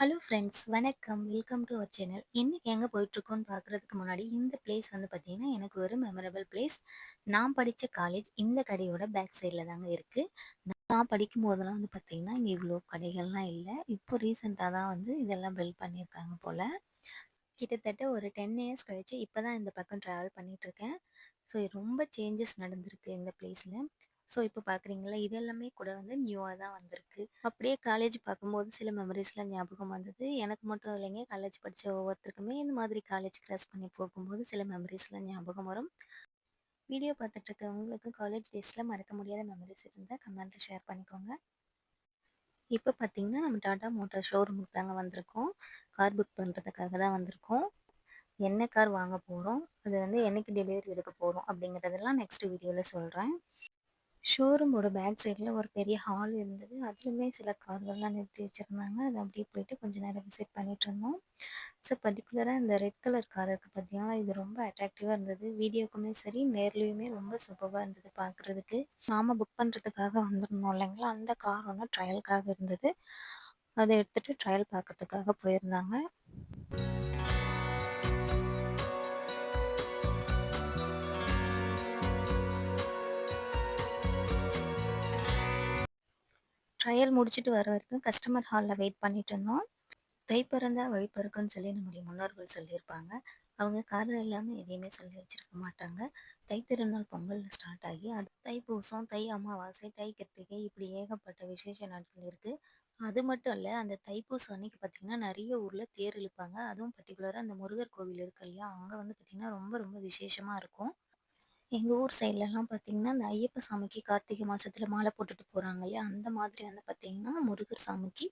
Hello friends வணக்கம். Welcome to our channel இன்றைக்கி எங்கே போயிட்டுருக்கோன்னு பார்க்குறதுக்கு முன்னாடி இந்த பிளேஸ் வந்து பார்த்திங்கன்னா எனக்கு ஒரு மெமரபிள் பிளேஸ் நான் படித்த காலேஜ் இந்த கடையோட பேக் சைடில் தாங்க இருக்குது நான் படிக்கும் போதெல்லாம் வந்து பார்த்திங்கன்னா இங்கே இவ்வளோ கடைகள்லாம் இல்லை. இப்போ ரீசெண்டாக தான் வந்து இதெல்லாம் பில்ட் பண்ணியிருக்காங்க போல். கிட்டத்தட்ட ஒரு டென் இயர்ஸ் கழிச்சு இப்போ தான் இந்த பக்கம் ட்ராவல் பண்ணிகிட்ருக்கேன் ஸோ ரொம்ப சேஞ்சஸ் நடந்திருக்கு இந்த பிளேஸில் ஸோ இப்போ பார்க்குறீங்களா? இது எல்லாமே கூட வந்து நியூவாக தான் வந்திருக்கு. அப்படியே காலேஜ் பார்க்கும்போது சில மெமரிஸ்லாம் ஞாபகம் வந்தது. எனக்கு மட்டும் இல்லைங்க. காலேஜ் படித்த ஒவ்வொருத்தருக்குமே இந்த மாதிரி காலேஜ் கிராஸ் பண்ணி போகும்போது சில மெமரிஸ்லாம் ஞாபகம் வரும். வீடியோ பார்த்துட்ருக்க உங்களுக்கு காலேஜ் டேஸில் மறக்க முடியாத மெமரிஸ் இருந்தால் கமெண்ட்டில் ஷேர் பண்ணிக்கோங்க. இப்போ பார்த்தீங்கன்னா நம்ம டாடா மோட்டார் ஷோரூமுக்கு தாங்க வந்திருக்கோம். கார் புக் பண்ணுறதுக்காக தான் வந்திருக்கோம். என்ன கார் வாங்க போகிறோம் அது வந்து என்னைக்கு டெலிவரி எடுக்க போகிறோம் அப்படிங்கிறதெல்லாம் நெக்ஸ்ட் வீடியோவில் சொல்கிறேன் ஷோரூமோட பேக் சைடில் ஒரு பெரிய ஹால் இருந்தது. அதுலேயுமே சில கார்கள்லாம் நிறுத்தி வச்சுருந்தாங்க. அதை அப்படியே போயிட்டு கொஞ்சம் நேரம் விசிட் பண்ணிட்டு இருந்தோம். ஸோ பர்டிகுலராக இந்த ரெட் கலர் கார் இருக்குது பார்த்தீங்கன்னா இது ரொம்ப அட்ராக்டிவாக இருந்தது. வீடியோக்குமே சரி நேர்லேயுமே ரொம்ப சூப்பராக இருந்தது பார்க்குறதுக்கு நாம் புக் பண்ணுறதுக்காக வந்திருந்தோம் இல்லைங்களா? அந்த கார் ஒன்று ட்ரையலுக்காக இருந்தது. அதை எடுத்துகிட்டு ட்ரையல் பார்க்கறதுக்காக போயிருந்தாங்க. ட்ரையல் முடிச்சுட்டு வர வரைக்கும் கஸ்டமர் ஹாலில் வெயிட் பண்ணிட்டு இருந்தோம். தைப்பிறந்தா வழிபிறக்குன்னு சொல்லி நம்முடைய முன்னோர்கள் சொல்லியிருப்பாங்க. அவங்க காரணம் இல்லாமல் எதையுமே சொல்லி வச்சிருக்க மாட்டாங்க. தை திருநாள் பொங்கல் ஸ்டார்ட் ஆகி அடுத்து தைப்பூசம் தை அமாவாசை தை கிருத்திகை இப்படி ஏகப்பட்ட விசேஷ நாட்கள் இருக்குது அது மட்டும் இல்லை அந்த தைப்பூசம் அன்னைக்கு பார்த்திங்கன்னா நிறைய ஊரில் தேர் இழுப்பாங்க. அதுவும் பர்டிகுலராக அந்த முருகர் கோவில் இருக்கு இல்லையா? அங்கே வந்து பார்த்திங்கன்னா ரொம்ப ரொம்ப விசேஷமாக இருக்கும். எங்கள் ஊர் சைட்லலாம் பார்த்திங்கன்னா இந்த ஐயப்ப சாமிக்கு கார்த்திகை மாதத்துல மாலை போட்டுட்டு போகிறாங்க இல்லையா? அந்த மாதிரி வந்து பார்த்திங்கன்னா முருகர் சாமிக்கு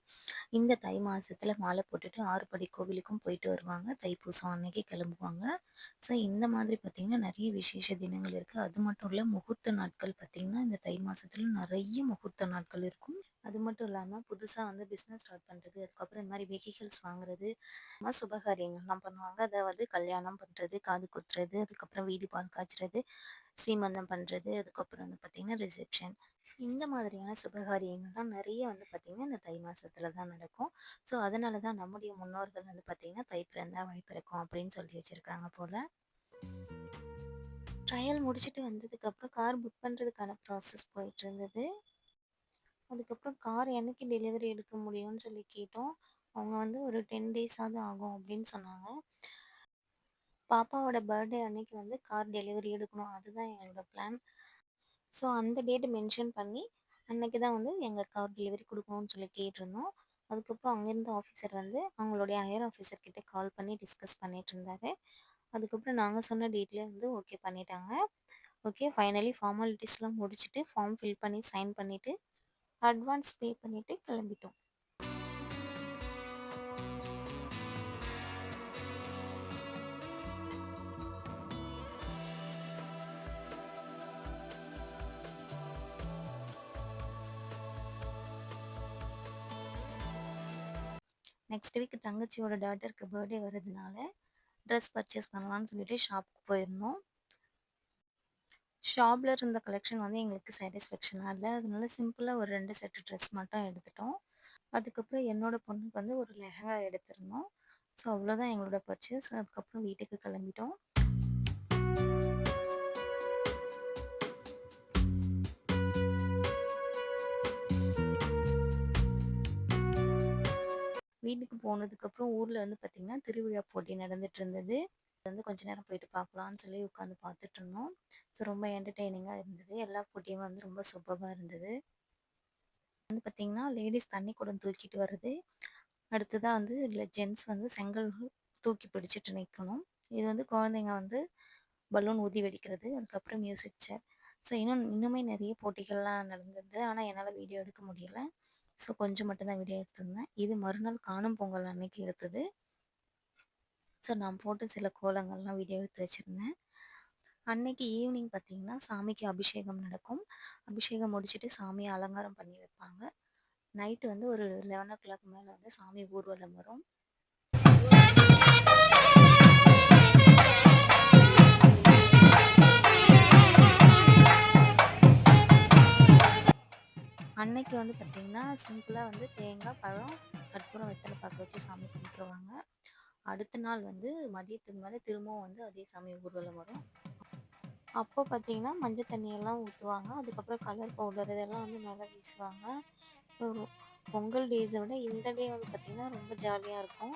இந்த தை மாதத்தில் மாலை போட்டுட்டு ஆறுபடை கோவிலுக்கும் போயிட்டு வருவாங்க. தைப்பூசம் அன்னைக்கு கிளம்புவாங்க. ஸோ இந்த மாதிரி பார்த்திங்கன்னா நிறைய விசேஷ தினங்கள் இருக்குது அது மட்டும் இல்லை முகூர்த்த நாட்கள் பார்த்திங்கன்னா இந்த தை மாதத்துல நிறைய முகூர்த்த நாட்கள் இருக்கும். அது மட்டும் இல்லாமல் புதுசாக வந்து பிஸ்னஸ் ஸ்டார்ட் பண்ணுறது அதுக்கப்புறம் இந்த மாதிரி வெஹிக்கிள்ஸ் வாங்குறது சுபகாரியங்கள்லாம் பண்ணுவாங்க. அதாவது கல்யாணம் பண்ணுறது காது குத்துறது அதுக்கப்புறம் வீடு பால் காய்ச்சறது சீமந்தம் பண்ணுறது அதுக்கப்புறம் வந்து பார்த்திங்கன்னா ரிசப்ஷன் இந்த மாதிரியான சுபகாரியங்கள்லாம் நிறைய வந்து பார்த்திங்கன்னா இந்த தை மாதத்துல தான் நடக்கும். ஸோ அதனால தான் நம்முடைய முன்னோர்கள் வந்து பார்த்திங்கன்னா தை பிறந்தா வழி பிறக்கும் அப்படின்னு சொல்லி வச்சுருக்காங்க போல். ட்ரையல் முடிச்சுட்டு வந்ததுக்கப்புறம் கார் புக் பண்ணுறதுக்கான ப்ராசஸ் போயிட்டு இருந்தது. அதுக்கப்புறம் கார் எனக்கு டெலிவரி எடுக்க முடியும்னு சொல்லி கேட்டோம். அவங்க வந்து ஒரு டென் டேஸாவது ஆகும் அப்படின்னு சொன்னாங்க. பாப்பாவோட பர்த்டே அன்னைக்கு வந்து கார் டெலிவரி எடுக்கணும். அதுதான் எங்களோட பிளான். ஸோ அந்த டேட்டை மென்ஷன் பண்ணி அன்னைக்கு தான் வந்து எங்கள் கார் டெலிவரி கொடுக்கணும்னு சொல்லி கேட்டிருந்தோம். அதுக்கப்புறம் அங்கேருந்து ஆஃபீஸர் வந்து அவங்களுடைய ஹையர் ஆஃபீஸர் கிட்ட கால் பண்ணி டிஸ்கஸ் பண்ணிட்டு இருந்தாரு. அதுக்கப்புறம் நாங்கள் சொன்ன டேட்லேயே வந்து ஓகே பண்ணிட்டாங்க. ஓகே ஃபைனலி ஃபார்மாலிட்டிஸ்லாம் முடிச்சுட்டு ஃபார்ம் ஃபில் பண்ணி சைன் பண்ணிவிட்டு அட்வான்ஸ் பே பண்ணிவிட்டு கிளம்பிட்டோம். நெக்ஸ்ட் வீக் தங்கச்சியோட டாட்டருக்கு பர்த்டே வர்றதுனால ட்ரெஸ் பர்ச்சேஸ் பண்ணலான்னு சொல்லிட்டு ஷாப்புக்கு போயிருந்தோம். ஷாப்பில் இருந்த கலெக்ஷன் வந்து எங்களுக்கு சாட்டிஸ்ஃபேக்ஷனாக இல்லை. அதனால சிம்பிளாக ஒரு ரெண்டு செட்டு ட்ரெஸ் மட்டும் எடுத்துட்டோம். அதுக்கப்புறம் என்னோடய பொண்ணுக்கு வந்து ஒரு லெஹங்கா எடுத்திருந்தோம். ஸோ அவ்வளோதான் எங்களோட பர்ச்சேஸ் அதுக்கப்புறம் வீட்டுக்கு கிளம்பிட்டோம். வீட்டுக்கு போனதுக்கப்புறம் ஊரில் வந்து பார்த்திங்கன்னா திருவிழா போட்டி நடந்துட்டு இருந்தது வந்து கொஞ்ச நேரம் போயிட்டு பார்க்கலான்னு சொல்லி உட்காந்து பார்த்துட்டு இருந்தோம் ஸோ ரொம்ப என்டர்டெய்னிங்காக இருந்தது. எல்லா போட்டியும் வந்து ரொம்ப சூப்பராக இருந்தது. வந்து பார்த்திங்கன்னா லேடிஸ் தண்ணி குடம் தூக்கிட்டு வர்றது. அடுத்ததாக வந்து இல்லை ஜென்ட்ஸ் வந்து செங்கல் தூக்கி பிடிச்சிட்டு நிற்கணும் இது வந்து குழந்தைங்க வந்து பலூன் ஊதி வெடிக்கிறது. அதுக்கப்புறம் மியூசிக் சேர் ஸோ இன்னும் இன்னுமே நிறைய போட்டிகள்லாம் நடந்தது. ஆனால் என்னால் வீடியோ எடுக்க முடியலை. ஸோ கொஞ்சம் மட்டும்தான் வீடியோ எடுத்திருந்தேன். இது மறுநாள் காணும் பொங்கல் அன்னைக்கு எடுத்தது. ஸோ நான் போட்டு சில கோலங்கள்லாம் வீடியோ எடுத்து வச்சுருந்தேன். அன்னைக்கு ஈவினிங் பார்த்திங்கன்னா சாமிக்கு அபிஷேகம் நடக்கும். அபிஷேகம் முடிச்சுட்டு சாமியை அலங்காரம் பண்ணி வைப்பாங்க. நைட்டு வந்து ஒரு லெவன் ஓ கிளாக் மேலே வந்து சாமி ஊர்வலம் வரும். வந்து பார்த்திங்கன்னா சிம்பிளாக வந்து தேங்காய் பழம் கற்பூரம் வெத்தலை பார்க்க வச்சு சாமி கும்பிட்ருவாங்க அடுத்த நாள் வந்து மதியத்துக்கு மேலே திரும்பவும் வந்து அதே சாமி ஊர்வலம் வரும். அப்போ பார்த்தீங்கன்னா மஞ்சள் தண்ணியெல்லாம் ஊற்றுவாங்க அதுக்கப்புறம் கலர் பவுடர் இதெல்லாம் வந்து மேலே வீசுவாங்க. பொங்கல் டேஸை விட இந்த டே வந்து பார்த்திங்கன்னா ரொம்ப ஜாலியாக இருக்கும்.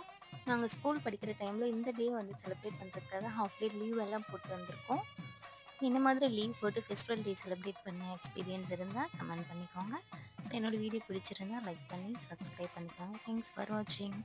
நாங்கள் ஸ்கூல் படிக்கிற டைமில் இந்த டே வந்து செலிப்ரேட் பண்ணுறதுக்காக ஹாஃப் டே லீவ் எல்லாம் போட்டு வந்திருக்கோம். இந்த மாதிரி லீவ் போட்டு ஃபெஸ்டிவல் டே செலிப்ரேட் பண்ண எக்ஸ்பீரியன்ஸ் இருந்தால் கமெண்ட் பண்ணிக்கோங்க. ஸோ என்னோடய வீடியோ பிடிச்சிருந்தா லைக் பண்ணி சப்ஸ்கிரைப் பண்ணிக்கோங்க. தேங்க்ஸ் ஃபார் வாட்சிங்